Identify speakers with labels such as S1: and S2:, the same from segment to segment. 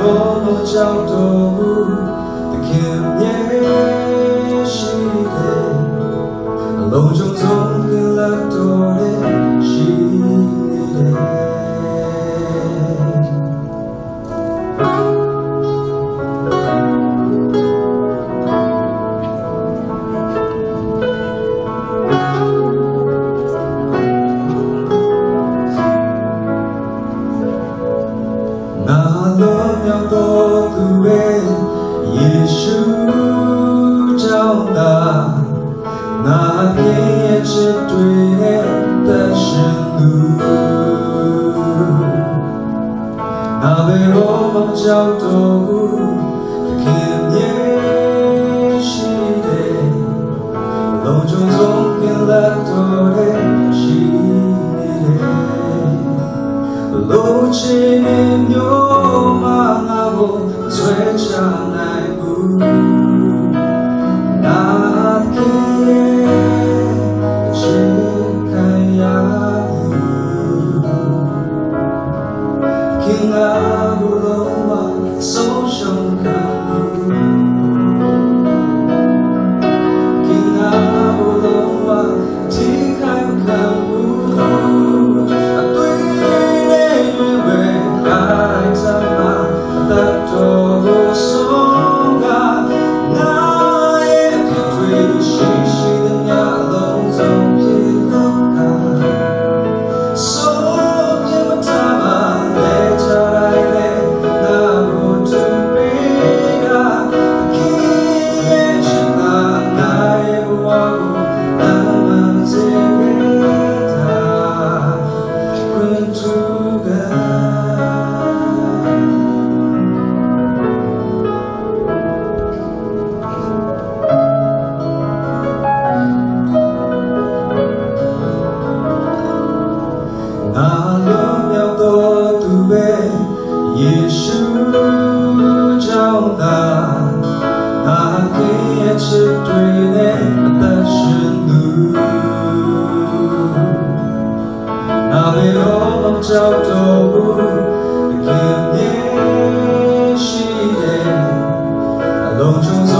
S1: 너로 잠도 느낌 예시대 로정성 글락도래 시 寻找那那一眼就对的出路，那被落寞浇透的天，你记得，路尽头的那朵的花，路尽头的那朵花，我最想爱。 마음여 도두배 예수 정나 나기에 집되네 다시누 나의 업적 도구 그의 시대 농중소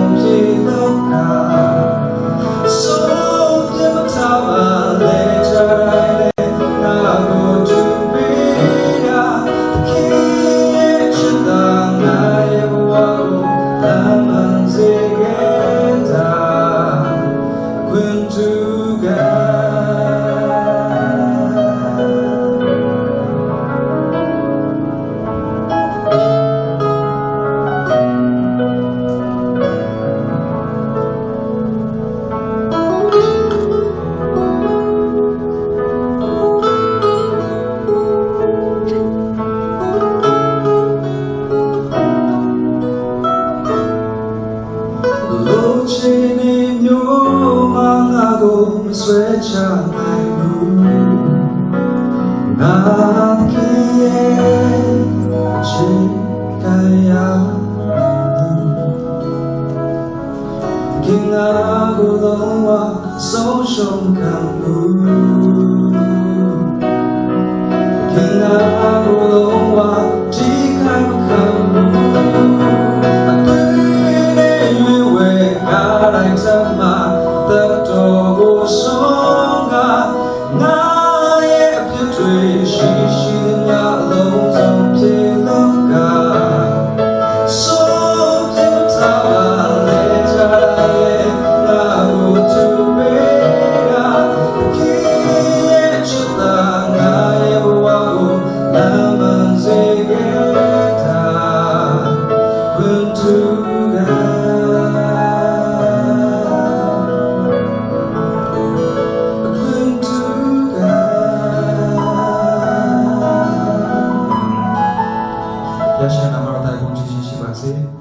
S1: 하셨나요? 낮기에 즐가야 하는 킹하고 너와 소송 간부 fazer